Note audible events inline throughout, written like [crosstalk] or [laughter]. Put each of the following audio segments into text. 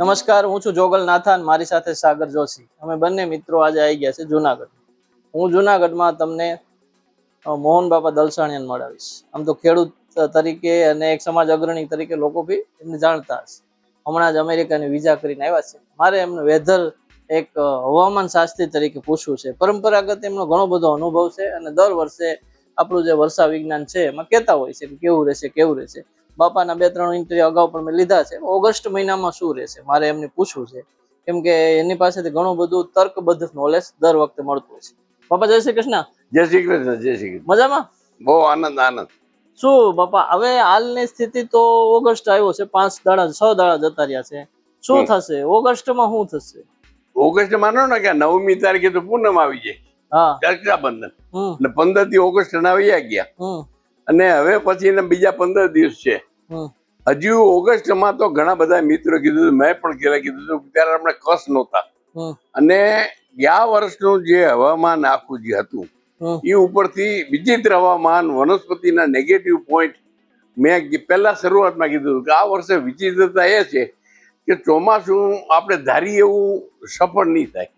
નમસ્કાર, હું છું જોગલ નાથાન, મારી સાથે સાગર જોશી. અમે બંને મિત્રો આજે આવી ગયા છે જુનાગઢ. હું જુનાગઢમાં તમને મોહન બાપા દલસાણિયાને મળાવીશ. આમ તો ખેડૂત તરીકે અને એક સમાજ અગ્રણી તરીકે લોકો બી એમને જાણતા હશે. હમણાં જ અમેરિકાની વિઝા કરીને આવ્યા છે. મારે એમને વેધર એક હવામાન શાસ્ત્રી તરીકે પૂછવું છે. પરંપરાગત એમનો ઘણો બધો અનુભવ છે અને દર વર્ષે આપણું જે વર્ષા વિજ્ઞાન છે એમાં કહેતા હોય છે કે કેવું રહેશે કેવું રહેશે. બાપાના બે ત્રણ ઇન્ટરવ્યુ અગાઉ પણ મેં લીધા છે. ઓગસ્ટ મહિનામાં શું રહેશે? મારે એમને પૂછવું છે. કેમ કે એની પાસેથી ઘણું બધું તર્કબદ્ધ નોલેજ દર વખતે મળતું હોય છે. બાપા જય શ્રી કૃષ્ણ. જય શ્રી કૃષ્ણ જય શ્રી કૃષ્ણ. મજામાં? બહુ આનંદ આનંદ. શું બાપા હવે હાલની સ્થિતિ તો ઓગસ્ટ આવ્યો છે. પાંચ દાડા છ દાડા જતા રહ્યા છે. શું. થશે? ઓગસ્ટમાં શું થશે? ઓગસ્ટ માનો ને કે નવમી તારીખે તો પૂનમ આવી જાય. રક્ષાબંધન એટલે પંદરથી ઓગસ્ટ ના વયા ગયા અને હવે પછી એના બીજા પંદર દિવસ છે. હજુ હજુ ઓગસ્ટમાં તો ઘણા બધા મિત્રો કીધું મેં પણ ઘરે કીધું હતું ત્યારે આપણે કસ નહોતા. અને ગયા વર્ષનું જે હવામાન આખું જે હતું એ ઉપરથી વિચિત્ર હવામાન વનસ્પતિના નેગેટિવ પોઈન્ટ મેં પહેલા શરૂઆતમાં કીધું હતું કે આ વર્ષે વિચિત્રતા એ છે કે ચોમાસું આપણે ધારીએ એવું સફળ નહીં થાય.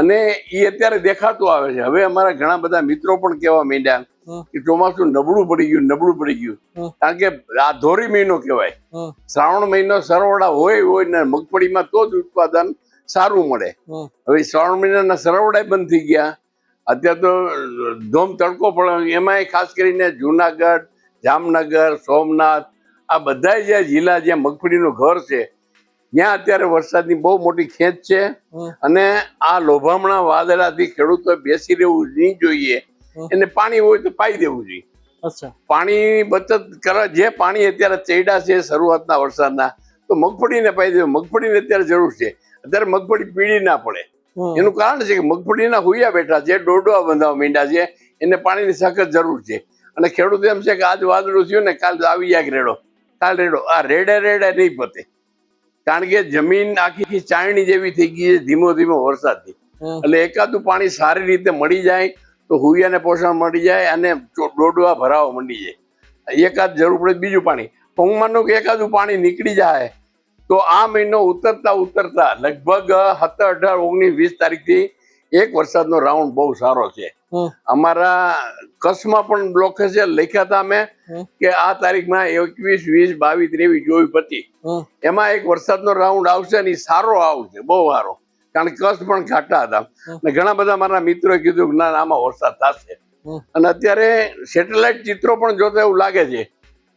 અને એ અત્યારે દેખાતું આવે છે. હવે અમારા ઘણા બધા મિત્રો પણ કહેવા માંડ્યા કે ચોમાસું નબળું પડી ગયું નબળું પડી ગયું. કારણ કે આ ધોરી મહિનો કહેવાય. શ્રાવણ મહિનો સરવડા હોય હોય ને મગફળીમાં તો જ ઉત્પાદન સારું મળે. હવે શ્રાવણ મહિનાના સરવડા બંધ થઈ ગયા. અત્યારે તો ધોમ તડકો પડે. એમાંય ખાસ કરીને જુનાગઢ જામનગર સોમનાથ આ બધા જે જિલ્લા જ્યાં મગફળીનું ઘર છે ત્યાં અત્યારે વરસાદની બહુ મોટી ખેંચ છે. અને આ લોભામણા વાદળાથી ખેડૂતો બેસી રહેવું નહીં જોઈએ. એને પાણી હોય તો પાઈ દેવું જોઈએ. પાણી બચત કરવા જે પાણી અત્યારે ચૈડા છે શરૂઆતના વરસાદના તો મગફળીને પાઈ દેવું. મગફળીને અત્યારે જરૂર છે. અત્યારે મગફળી પીળી ના પડે. એનું કારણ છે કે મગફળીના હુયા બેઠા છે ડોડવા બંધાવા મીંડા છે એને પાણીની સખત જરૂર છે. અને ખેડૂત એમ છે કે આજ વાદળું થયું ને કાલ આવી જાય રેડો. કાલ રેડો. આ રેડે રેડે નહીં પતે. કારણ કે જમીન આખી ચાયણી જેવી થઈ ગઈ છે ધીમો ધીમો વરસાદથી. એટલે એકાદું પાણી સારી રીતે મળી જાય તો હુયાને પોષણ મળી જાય અને ડોડવા ભરાવા મંડી જાય. એકાદ જરૂર પડે બીજું પાણી. હું માનું કે એકાદું પાણી નીકળી જાય તો આ મહિનો ઉતરતા ઉતરતા લગભગ સત્તર અઢાર ઓગણીસ વીસ તારીખથી એક વરસાદનો રાઉન્ડ બહુ સારો છે. અમારા કચ્છમાં પણ બ્લોકેજ લખ્યા હતા અમે કે આ તારીખમાં એકવીસ વીસ બાવીસ ત્રેવીસ ચોવીસ હતી એમાં એક વરસાદનો રાઉન્ડ આવશે ને સારો આવશે બહુ સારો. કારણ કે કચ્છ પણ ઘાટા હતા. અને ઘણા બધા મારા મિત્રોએ કીધું કે ના આમાં વરસાદ થશે. અને અત્યારે સેટેલાઇટ ચિત્રો પણ જોતા એવું લાગે છે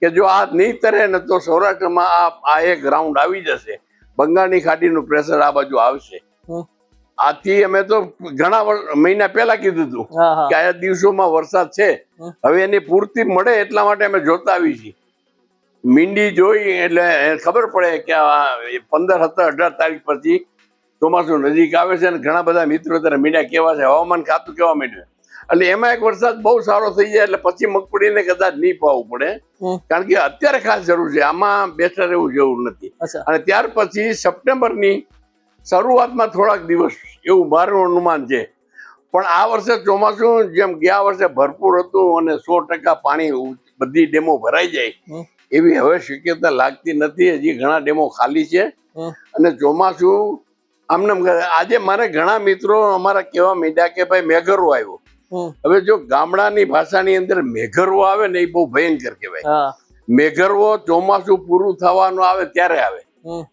કે જો આ નહીં તરે ને તો સૌરાષ્ટ્રમાં આ આ એક રાઉન્ડ આવી જશે. બંગાળની ખાડીનું પ્રેશર આ બાજુ આવશે. આથી અમે તો ઘણા મહિના પહેલા કીધું હતું કે આ દિવસોમાં વરસાદ છે. હવે એની પૂર્તિ મળે એટલા માટે અમે જોતા આવી છીએ. મીંડી જોઈ એટલે ખબર પડે કે આ પંદર સત્તર અઢાર તારીખ પછી ચોમાસું નજીક આવે છે અને ઘણા બધા મિત્રો અત્યારે મીંડા કેવા છે હવામાન ખાતું કેવા માંડ્યું એટલે એમાં એક વરસાદ બહુ સારો થઈ જાય એટલે પછી મગફળીને કદાચ નહીં પાવું પડે. કારણ કે અત્યારે ખાસ જરૂર છે આમાં બેટર રહેવું જરૂર નથી. અને ત્યાર પછી સપ્ટેમ્બરની શરૂઆતમાં થોડાક દિવસ એવું મારું અનુમાન છે. પણ આ વર્ષે ચોમાસું જેમ ગયા વર્ષે ભરપૂર હતું અને સો ટકા પાણી બધી ડેમો ભરાઈ જાય એવી હવે શક્યતા લાગતી નથી. હજી ઘણા ડેમો ખાલી છે. અને ચોમાસું આમને. આજે મારે ઘણા મિત્રો અમારા કહેવા માંડ્યા કે ભાઈ મેઘરો આવ્યો. હવે જો ગામડાની ભાષાની અંદર મેઘરવો આવે ને એ બહુ ભયંકર કહેવાય. મેઘરવો ચોમાસું પૂરું થવાનું આવે ત્યારે આવે.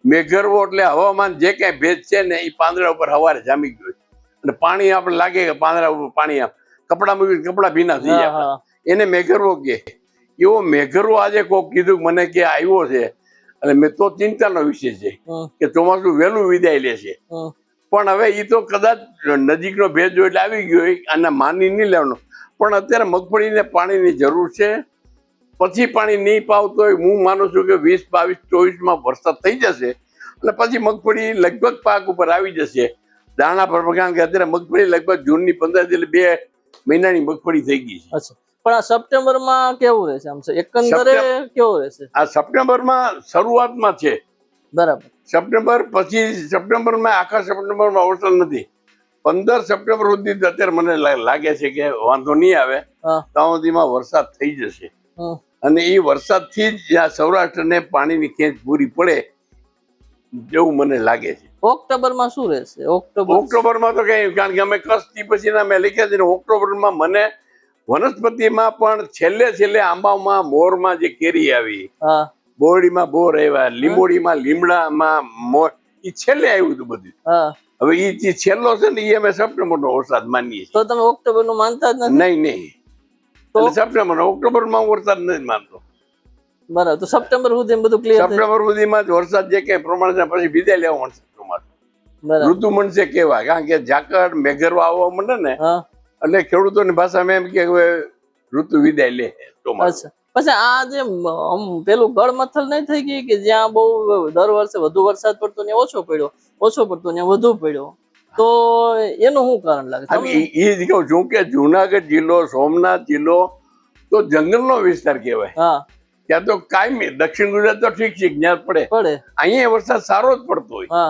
મેઘરવો એટલે હવામાન જે કઈ ભેજ છે ને એ પાંદડા ઉપર હવારે જામી ગયો છે. અને પાણી આપણે લાગે કે પાંદડા ઉપર પાણી કપડાં મૂકીને કપડાં ભીના થઈ જાય એને મેઘરવો કે એવો મેઘરવો આજે કોક કીધું મને કે આવ્યો છે. અને મેં તો ચિંતાનો વિષય છે કે ચોમાસું વહેલું વિદાય લે છે. પણ હવે એ તો કદાચ નજીકનો ભેજ એટલે આવી ગયો અને માની નહીં લેવાનો. પણ અત્યારે મગફળીને પાણીની જરૂર છે. પછી પાણી નહીં પાવતો હોય હું માનું છું કે વીસ બાવીસ ચોવીસમાં વરસાદ થઈ જશે અને પછી મગફળી લગભગ પાક ઉપર આવી જશે. દાણા પર કારણ કે અત્યારે મગફળી લગભગ જૂનની પંદર એટલે બે મહિનાની મગફળી થઈ ગઈ છે. પણ આ સપ્ટેમ્બરમાં કેવું રહેશે આમ? એકંદરે કેવું રહેશે? આ સપ્ટેમ્બરમાં શરૂઆતમાં છે. બરાબર. સપ્ટેમ્બર પછી સપ્ટેમ્બરમાં આખા સપ્ટેમ્બરમાં વરસાદ નથી. પંદર સપ્ટેમ્બર સુધી અત્યારે મને લાગે છે કે વાંધો નહીં આવે. ત્યાં સુધીમાં વરસાદ થઈ જશે. અને એ વરસાદથી જ આ સૌરાષ્ટ્રને પાણીની ખેંચ પૂરી પડે એવું મને લાગે છે. ઓક્ટોબરમાં શું રહેશે? ઓક્ટોબર ઓક્ટોબરમાં તો કઈ કારણ કે અમે કસ્તી પછીના મેં લખ્યા છે ઓક્ટોબરમાં મને વનસ્પતિમાં પણ છેલ્લે છેલ્લે આંબામાં મોરમાં જે કેરી આવી બોરડીમાં બોર આવ્યા લીંબોડીમાં લીમડામાં મોર એ છેલ્લે આવ્યું હતું બધું. હવે એ જે છેલ્લો છે ને એ અમે સપ્ટેમ્બરનો વરસાદ માનીએ તો તમે ઓક્ટોબરનું માનતા જ નથી? નહીં નહીં. તો સપ્ટેમ્બર ઓક્ટોબરમાં હું વરસાદ નથી માનતો બરાબર તો સપ્ટેમ્બર સુધી બધું ક્લિયર સપ્ટેમ્બર સુધીમાં જ વરસાદ જે કે પ્રમાણે પછી વિદાય લેવા મળશે ચોમાસું. ઋતુ મળશે કેવા? કારણ કે ઝાકળ મેઘરવા આવવા માંડે ને હા. એટલે ખેડૂતોની ભાષામાં એમ કે હવે ઋતુ વિદાય લે અચ્છા. પછી આ જે પેલું ગળમથલ નહીં થઈ ગઈ કે જ્યાં બહુ દર વર્ષે વધુ વરસાદ પડતો ને ઓછો પડ્યો? ઓછો પડતો ત્યાં વધુ પડ્યો? તો એનું શું કારણ લાગે? એ જ કહું છું કે જુનાગઢ જિલ્લો સોમનાથ જિલ્લો તો જંગલનો વિસ્તાર કહેવાય. હા. ત્યાં તો કાયમી દક્ષિણ ગુજરાત તો ઠીક છે જ્ઞાત પડે. પડે. અહીંયા વરસાદ સારો જ પડતો હોય.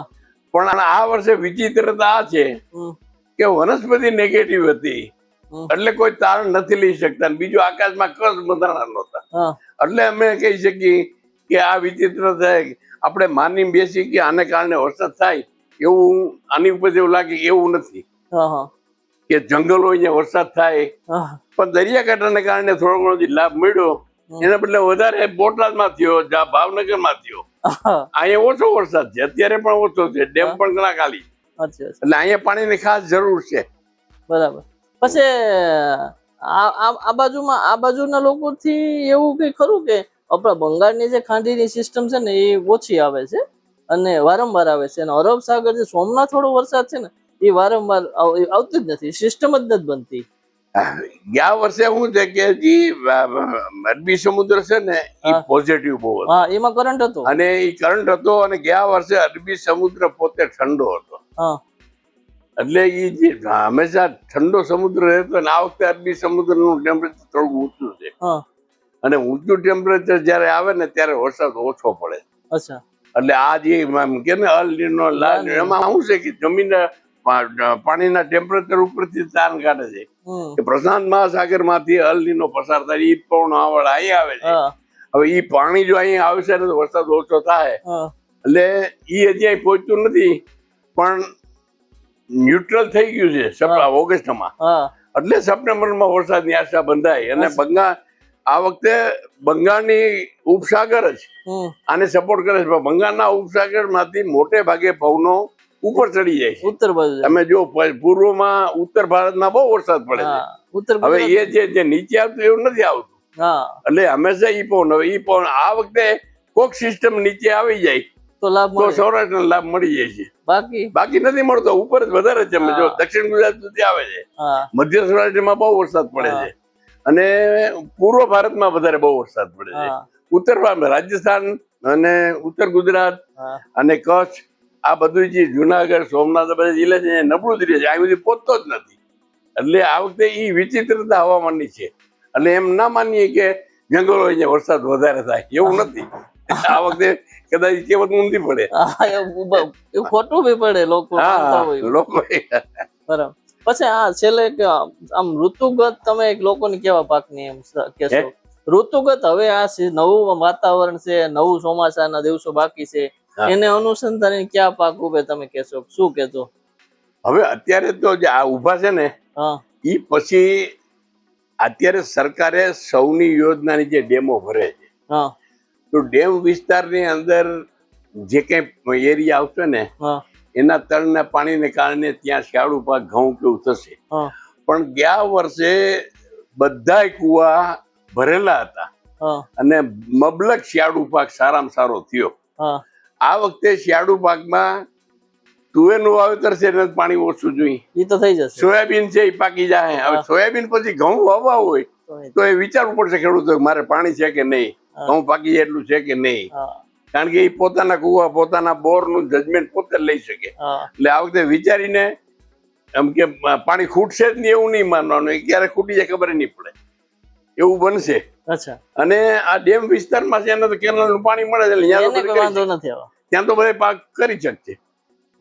પણ આ વર્ષે વિચિત્રતા આ છે કે વનસ્પતિ નેગેટિવ હતી. એટલે કોઈ તારણ નથી લઈ શકતા બીજું આકાશમાં કસ બંધાણા નહોતા. એટલે અમે કહી શકીએ કે આ વિચિત્ર થાય આપણે માની બેસી કે આને કારણે વરસાદ થાય. એવું આની ઉપર એવું લાગે એવું નથી. કે જંગલ હોય ને વરસાદ થાય પણ દરિયાકાંઠાને કારણે થોડો ઘણો જે લાભ મળ્યો એના બદલે વધારે બોટાદમાં થયો ભાવનગર ભાવનગરમાં થયો. અહીંયા ઓછો વરસાદ છે અત્યારે પણ ઓછો છે ડેમ પણ ઘણા ખાલી એટલે અહીંયા પાણીની ખાસ જરૂર છે. બરાબર. પછી આ બાજુમાં આ બાજુના લોકોથી એવું કઈ ખરું કે આપણા બંગાળની જે ખાંડીની સિસ્ટમ છે ને એ ઓછી આવે છે? અને વારંવાર આવે છે. અને અરબ સાગર જે સોમનાથ થોડો વરસાદ છે ને એ વારંવાર આવતી જ નથી. સિસ્ટમ જ નથી બનતી. ગયા વર્ષે શું છે કે જી અરબી સમુદ્ર છે ને એ પોઝિટિવ બહુ હતો. હા એમાં કરંટ હતો. અને એ કરંટ હતો અને ગયા વર્ષે અરબી સમુદ્ર પોતે ઠંડો હતો. એટલે એ જે હંમેશા ઠંડો સમુદ્ર રહેતો ને આ વખતે અરબી સમુદ્રનું ટેમ્પરેચર થોડું ઊંચું છે. અને ઊંચું ટેમ્પરેચર જ્યારે આવે ને ત્યારે વરસાદ ઓછો પડે. અચ્છા. એટલે આ જે કે ને અલ લાલ એમાં શું છે કે જમીન પાણીના ટેમ્પરેચર ઉપરથી તારણ કાઢે છે. કે પ્રશાંત મહાસાગરમાંથી અલ પસાર થાય એ પણ આવડ અહીં આવે છે. હવે એ પાણી જો અહીં આવશે ને તો વરસાદ ઓછો થાય. એટલે એ હજી પહોંચતું નથી પણ ન્યુટ્રલ થઈ ગયું છે ઓગસ્ટમાં. એટલે સપ્ટેમ્બરમાં વરસાદની આશા બંધાય. અને બંગાળ આ વખતે બંગાળની ઉપસાગર જ. આને સપોર્ટ કરે છે. બંગાળના ઉપસાગરમાંથી મોટે ભાગે પવનો ઉપર ચડી જાય છે. ઉત્તર બાજુ. તમે જો પૂર્વમાં ઉત્તર ભારતમાં બહુ વરસાદ પડે છે. ઉત્તર હવે એ જે જે નીચે આવતું એવું નથી આવતું. એટલે હંમેશા ઈ પવન હવે ઈ પવન આ વખતે કોક સિસ્ટમ નીચે આવી જાય તો લાભ તો સૌરાષ્ટ્ર લાભ મળી જાય છે. બાકી? બાકી નથી મળતો. ઉપર જ વધારે છે. જો દક્ષિણ ગુજરાત સુધી આવે છે. મધ્ય સૌરાષ્ટ્રમાં બહુ વરસાદ પડે છે. અને પૂર્વ ભારતમાં વધારે બહુ વરસાદ પડે છે. ઉત્તર ભારત રાજસ્થાન અને ઉત્તર ગુજરાત અને કચ્છ આ બધું જે જુનાગઢ સોમનાથ બધા જિલ્લા છે નબળું જ રહે છે. આ બધી પહોંચતો જ નથી. એટલે આ વખતે એ વિચિત્રતા હવામાનની છે. એટલે એમ ના માનીએ કે જંગલો અહીંયા વરસાદ વધારે થાય. એવું નથી. [laughs] આ વખતે કદાચ કેવત કહેવત ઊંધી પડે. ખોટું બી પડે લોકો લોકો બરાબર. પછી આ છેલ્લે આમ ઋતુગત તમે એક લોકોને કેવા પાકની એમ કહેશો? ઋતુગત હવે આ નવું વાતાવરણ છે નવું ચોમાસાના દિવસો બાકી છે. એને અનુસંધાને ક્યાં પાક ઉભે તમે કહેશો? શું કહેતો હવે અત્યારે તો જે આ ઊભા છે ને હા. એ પછી અત્યારે સરકારે સૌની યોજનાની જે ડેમો ભરે છે. હા. તો ડેમ વિસ્તારની અંદર જે કઈ એરિયા આવશે ને હા. એના તળના પાણીને કારણે ત્યાં શિયાળુ પાક ઘઉં કેવું થશે. પણ ગયા વર્ષે બધા કુવા ભરેલા હતા. અને મબલક શિયાળુ પાક સારામાં સારો થયો. આ વખતે શિયાળુ પાકમાં તુવેરનું વાવેતર છે એને પાણી ઓછું જોઈએ. એ તો થઈ જશે. સોયાબીન છે એ પાકી જાય. હવે સોયાબીન પછી ઘઉં વાવવા હોય તો એ- વિચારવું પડશે ખેડૂતો મારે પાણી છે કે નહીં? ઘઉં પાકી જાય એટલું છે કે નહીં? કારણ કે એ પોતાના કુવા પોતાના બોરનું જજમેન્ટ પોતે લઈ શકે. એટલે આ વખતે વિચારીને એમ કે પાણી ખૂટશે જ નહીં એવું નહીં માનવાનું. એ ક્યારે ખૂટી જાય ખબર નહીં પડે. એવું બનશે. અચ્છા. અને આ ડેમ વિસ્તારમાં છે એને તો કેનાલનું પાણી મળે છે ત્યાં તો બધું પાક કરી શકશે.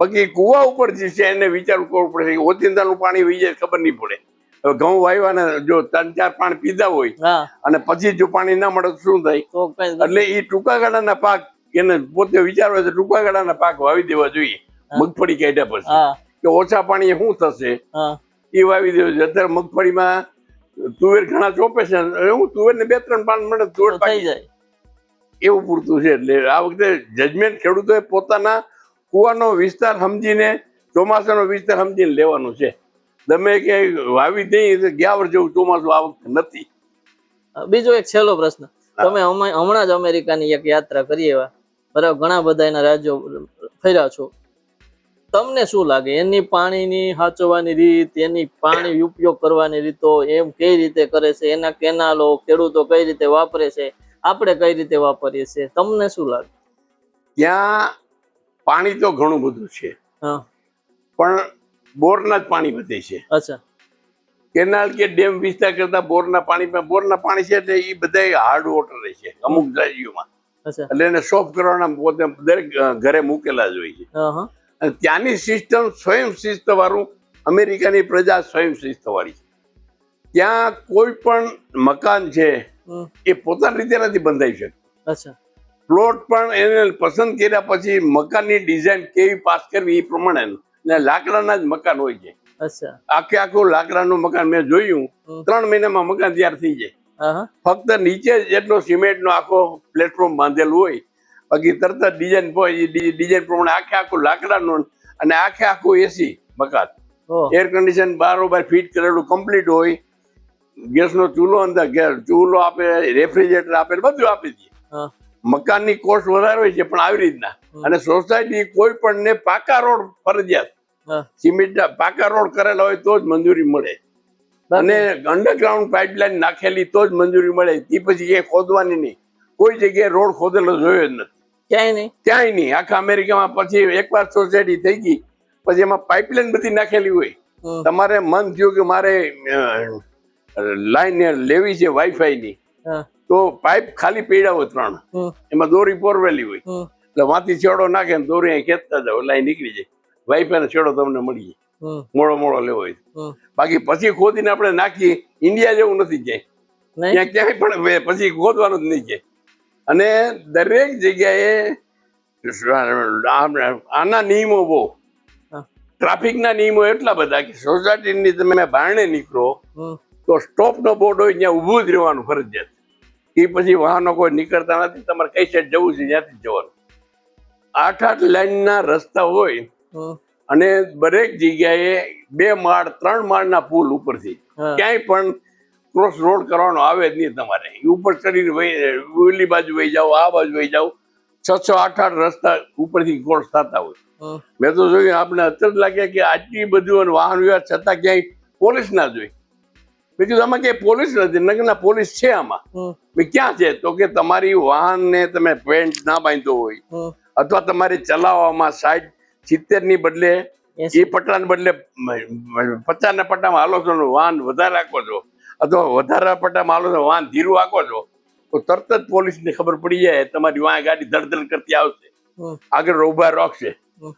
બાકી કુવા ઉપર જે છે એને વિચારવું કરવું પડે કે ઓચિંતાનું પાણી વહી જાય ખબર નહીં પડે. હવે ઘઉં વાવ્યાને જો ત્રણ ચાર પાણી પીધા હોય અને પછી જો પાણી ના મળે તો શું થાય? એટલે એ ટૂંકા ગાળાના પાક એને પોતે વિચારવા છે ટૂંકા ગાળાના પાક વાવી દેવા જોઈએ. મગફળી કાઢ્યા પછી. કે ઓછા પાણીએ શું થશે? એ વાવી દેવું જોઈએ. અત્યારે મગફળીમાં તુવેર ઘણા ચોપે છે. હું તુવેર ને બે ત્રણ પાન મળે તુવેર થઈ જાય. એવું પૂરતું છે એટલે આ વખતે જજમેન્ટ ખેડૂતોએ પોતાના કુવાનો વિસ્તાર સમજીને ચોમાસાનો વિસ્તાર સમજીને લેવાનું છે. તમે કે વાવી દઈ ગયા વર્ષ જેવું ચોમાસું આ વખતે નથી. બીજો એક છેલ્લો પ્રશ્ન. તમે હમણાં હમણાં જ અમેરિકાની એક યાત્રા કરી એવા. બરાબર ઘણા બધા એના રાજ્યો ફર્યા છો. તમને શું લાગે? એની પાણીની સાચવવાની રીત એની પાણી ઉપયોગ કરવાની રીતો એમ કઈ રીતે કરે છે? એના કેનાલો ખેડૂતો કઈ રીતે વાપરે છે? આપણે કઈ રીતે વાપરીએ છીએ? તમને શું લાગે? ત્યાં પાણી તો ઘણું બધું છે. પણ બોરના જ પાણી વધે છે. અચ્છા. કેનાલ કે ડેમ વિસ્તાર કરતા બોરના પાણી બોરના પાણી છે એટલે એ બધા હાર્ડ વોટર રહે છે અમુક રાજ્યોમાં એટલે એને સોફ્ટ કરવાના પોતે દરેક ઘરે મૂકેલા જ હોય છે. અને ત્યાંની સિસ્ટમ સ્વયં શિસ્ત વાળું અમેરિકાની પ્રજા સ્વયં શિસ્ત વાળી છે. ત્યાં કોઈ પણ મકાન છે એ પોતાની રીતે નથી બંધાઈ શકતું. પ્લોટ પણ એને પસંદ કર્યા પછી મકાનની ડિઝાઇન કેવી પાસ કરવી એ પ્રમાણે લાકડાના જ મકાન હોય છે. અચ્છા. આખે આખું લાકડાનું મકાન મેં જોયું. ત્રણ મહિનામાં મકાન તૈયાર થઈ જાય. ફક્ત નીચે જેટલો સિમેન્ટ સિમેન્ટનો આખો પ્લેટફોર્મ બાંધેલું હોય બાકી તરત જ ડિઝાઇન ડિઝાઇન પ્રમાણે આખે આખું લાકડાનું અને આખે આખું એસી મકાન. એર કન્ડિશન બારોબાર ફિટ કરેલું કમ્પ્લીટ હોય. ગેસનો ચૂલો અંદર ગેસ ચૂલો આપે રેફ્રિજરેટર આપે બધું આપી દઈએ મકાનની કોસ્ટ વધારે હોય છે પણ આવી રીતના. અને સોસાયટી કોઈ પણ ને પાકા રોડ ફરજિયાત. હા. સિમેન્ટ પાકા રોડ કરેલા હોય તો જ મંજૂરી મળે. અને અંડરગ્રાઉન્ડ પાઇપલાઇન નાખેલી તો જ મંજૂરી મળે. એ પછી ક્યાંય ખોદવાની નહીં. કોઈ જગ્યાએ રોડ ખોદેલો જોયો જ નથી. ક્યાંય નહીં. ક્યાંય નહીં. આખા અમેરિકામાં પછી એકવાર સોસાયટી થઈ ગઈ. પછી એમાં પાઇપલાઇન બધી નાખેલી હોય. તમારે મન થયું કે મારે લાઈન લેવી છે વાઈફાઈ ની. તો પાઇપ ખાલી પીડા હોય ત્રણ. એમાં દોરી પોરવેલી હોય. એટલે વાંથી છેડો નાખે દોરી ખેંચતા જાવ લાઈન નીકળી જાય. વાઈફાઈ નો છેડો તમને મળી જાય. મોડો મોડો લેવો હોય. બાકી પછી ખોદીને આપણે નાખીએ. ઇન્ડિયા જેવું નથી ક્યાંય. ક્યાંય પણ પછી ખોદવાનું જ નહીં ક્યાંય. અને દરેક જગ્યાએ આના નિયમો બહુ. ટ્રાફિકના નિયમો એટલા બધા કે સોસાયટીની તમે બારણે નીકળો તો તો સ્ટોપનો બોર્ડ હોય ત્યાં ઊભું જ રહેવાનું ફરજિયાત. એ પછી વાહનો કોઈ નીકળતા નથી તમારે કઈ સાઈડ જવું છે ત્યાંથી જવાનું. આઠ આઠ લાઈનના રસ્તા હોય અને દરેક જગ્યાએ બે માળ ત્રણ માળના પુલ ઉપરથી. ક્યાંય પણ ક્રોસ રોડ કરવાનો આવે જ નહીં તમારે. ઉપર ચડીને ઓલી બાજુ વહી જાઓ આ બાજુ વહી જાઓ. છ છ આઠ આઠ રસ્તા ઉપરથી ક્રોસ થતા હોય. મેં તો જોયું આપણે અત્યારે લાગે કે આટલી બધું વાહન વ્યવહાર છતાં ક્યાંય પોલીસ ના જોઈ. મેં કીધું આમાં ક્યાંય પોલીસ નથી નગરના પોલીસ છે આમાં. મેં ક્યાં છે? તો કે તમારી વાહનને તમે પેન્ટ ના બાંધતો હોય અથવા તમારે ચલાવવામાં સાઈડ સિત્તેરની બદલે એ પટ્ટા ને બદલે પચાસ ના પટ્ટામાં હાલો છો વાહન વધારે રાખો છો. અથવા વધારે પટ્ટામાં હાલો છો વાહન ધીરું રાખો છો. તો તરત જ પોલીસને ખબર પડી જાય તમારી વાહ ગાડી ધડધડ કરતી આવશે. આગળ ઊભા રોકશે.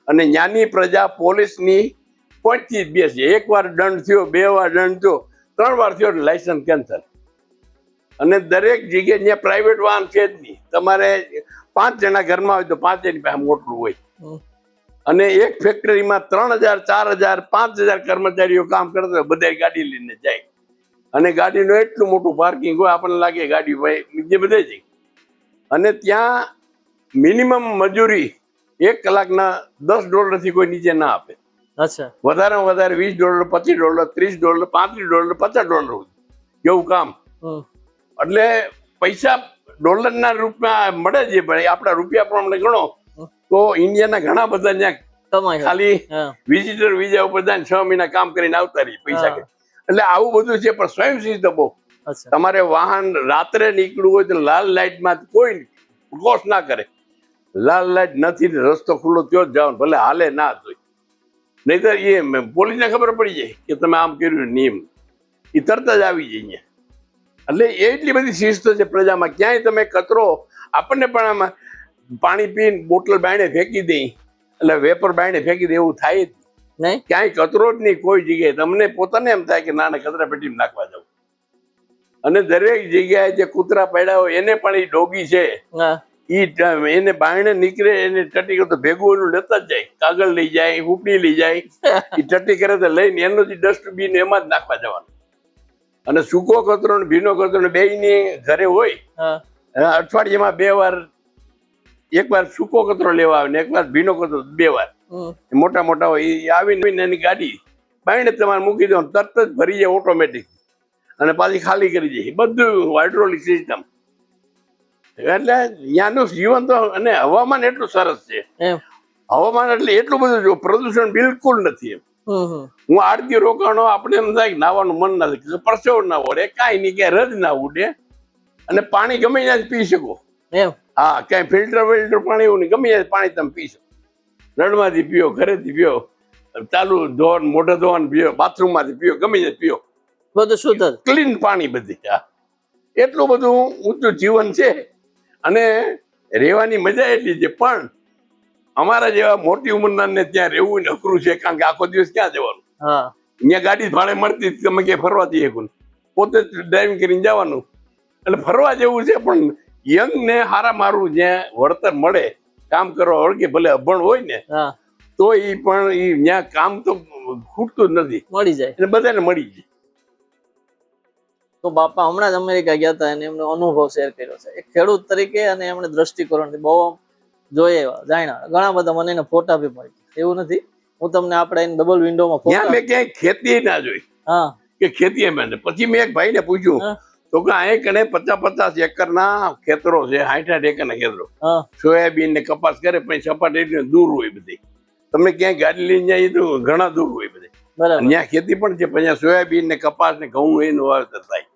અને જ્ઞાની પ્રજા પોલીસની પહોંચતી જ બેસે. એક વાર દંડ થયો બે વાર દંડ થયો ત્રણ વાર થયો લાયસન્સ કેન્સલ અને દરેક જગ્યાએ જ્યાં પ્રાઇવેટ વાહન છે જ નહીં. તમારે પાંચ જણા ઘરમાં હોય તો પાંચ જણની પાસે મોટલું હોય. અને એક ફેક્ટરીમાં ત્રણ હજાર ચાર હજાર પાંચ હજાર કર્મચારીઓ કામ કરતા હોય બધા ગાડી લઈને જાય. અને ગાડીનું એટલું મોટું પાર્કિંગ હોય આપણને લાગે ગાડી ભાઈ જે બધે જઈ અને ત્યાં મિનિમમ મજૂરી એક કલાકના દસ ડોલરથી કોઈ નીચે ના આપે. અચ્છા. વધારેમાં વધારે વીસ ડોલર પચીસ ડોલર ત્રીસ ડોલર પાંત્રીસ ડોલર પચાસ ડોલર એવું કામ? એટલે પૈસા ડોલરના રૂપમાં મળે છે ભાઈ આપણા રૂપિયા પ્રમાણે ગણો તો ઇન્ડિયાના ઘણા બધા ત્યાં ખાલી વિઝિટર વિઝા ઉપર જાય છ મહિના કામ કરીને આવતા રહી પૈસા એટલે આવું બધું છે પણ સ્વયં સિસ્ટમ બહુ. તમારે વાહન રાત્રે નીકળવું હોય તો લાલ લાઇટમાં કોઈ ક્રોસ ના કરે. લાલ લાઇટ નથી રસ્તો ખુલ્લો થયો જ જાવ ભલે હાલે ના જોઈ નહીતર એ પોલીસને ખબર પડી જાય કે તમે આમ કર્યું નિયમ એ તરત જ આવી જાય અહીંયા. એટલે એટલી બધી શિસ્ત છે પ્રજામાં. ક્યાંય તમે કચરો આપણને પણ આમાં પાણી પીને બોટલ બાયણે ફેંકી દઈ. એટલે વેપર બાયણે ફેંકી દે એવું થાય જ નહીં. ક્યાંય કચરો જ નહીં કોઈ જગ્યાએ. તમને પોતાને એમ થાય કે ના ના કચરા પેટીમાં નાખવા જાવ અને દરેક જગ્યાએ જે કૂતરા પડ્યા હોય એને પણ એ ડોગી છે. ઈ એને બાયણે નીકળે એને ટટી કરતો ભેગું એનું લેતા જ જાય. કાગળ લઈ જાય ઉપડી લઈ જાય. એ ટટી કરે તો લઈને એનો જ ડસ્ટબિન એમાં જ નાખવા જવાનું. અને સૂકો કચરો ને ભીનો કચરો બે ઘરે હોય. અઠવાડિયામાં બે વાર એક વાર સૂકો કચરો લેવા આવે ને એક વાર ભીનો કચરો બે વાર. મોટા મોટા હોય એ આવીને એની ગાડી બાયણે તમારે મૂકી દો તરત જ ભરી જાય ઓટોમેટિક અને પાછી ખાલી કરી જાય. બધું હાઇડ્રોલિક સિસ્ટમ એટલે ત્યાંનું જીવન તો અને હવામાન એટલું સરસ છે. હવામાન એટલે એટલું બધું જો પ્રદૂષણ બિલકુલ નથી એમ. હું આડતી રોકાણો આપણે એમ થાય નાવાનું મન નથી કે પરસેવો ના વળે કાંઈ નહીં ક્યાંય રજ ના ઉડે. અને પાણી ગમે ત્યાં જ પી શકો. એમ. હા ક્યાંય ફિલ્ટર ફિલ્ટર પાણી એવું નહીં ગમે પાણી તમે પી શકો નળમાંથી પીઓ ઘરેથી પીઓ ચાલુ ધોન મોઢે ધોન પીઓ બાથરૂમમાંથી પીઓ ગમે ત્યાં પીઓ. બધું શુદ્ધ ક્લીન પાણી બધી હા. એટલું બધું ઊંચું જીવન છે અને રહેવાની મજા એટલી છે પણ અમારા જેવા મોટી ઉંમરના ને ત્યાં રહેવું ને અઘરું છે કારણ કે આખો દિવસ ક્યાં જવાનું? હા. અહીંયા ગાડી ભાડે મળતી તમે ક્યાંય ફરવા જઈએ પોતે ડ્રાઇવિંગ કરીને જવાનું. એટલે ફરવા જેવું છે પણ યંગ ને હારા મારું જ્યાં વળતર મળે કામ કરવા વળગે ભલે અભણ હોય ને તો એ પણ એ ત્યાં કામ તો ખૂટતું જ નથી. મળી જાય. એટલે બધાને મળી જાય. તો બાપા હમણાં જ અમેરિકા ગયા હતા અને એમનો અનુભવ શેર કર્યો છે. એક ખેડૂત તરીકે અને એમણે દ્રષ્ટિકોણથી બહુ જોઈએ જાણ્યા. ઘણા બધા મને એના ફોટા બી મળી એવું નથી. હું તમને આપણે એની ડબલ વિન્ડોમાં ફોટા મેં ક્યાંય ખેતી ના જોઈ. હા. કે ખેતી એમ પછી મેં એક ભાઈને પૂછ્યું હા. તો કે અહીં કણે પચાસ પચાસ એકરના ખેતરો છે સાઠ સાઠ એકરના ખેતરો. સોયાબીન ને કપાસ કરે પછી સપાટી એટલી દૂર હોય બધી. તમે ક્યાંય ગાડી લઈને જાય તો ઘણા દૂર હોય બધી. ત્યાં ખેતી પણ છે પછી સોયાબીન ને કપાસ ને ઘઉં એનું વાવેતર થાય.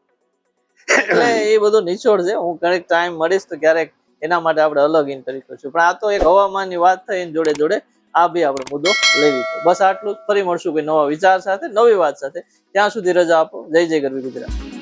એટલે એ બધું નિચોડ છે. હું ક્યારેક ટાઈમ મળીશ તો ક્યારેક એના માટે આપણે અલગ ઇન્ટરવ્યુ કરશું પણ આ તો એક હવામાનની વાત થઈ એની જોડે જોડે આ બી આપણે મુદ્દો લેવી બસ આટલું ફરી મળશું કોઈ નવા વિચાર સાથે નવી વાત સાથે. ત્યાં સુધી રજા આપો. જય જય ગરવી ગુજરાત.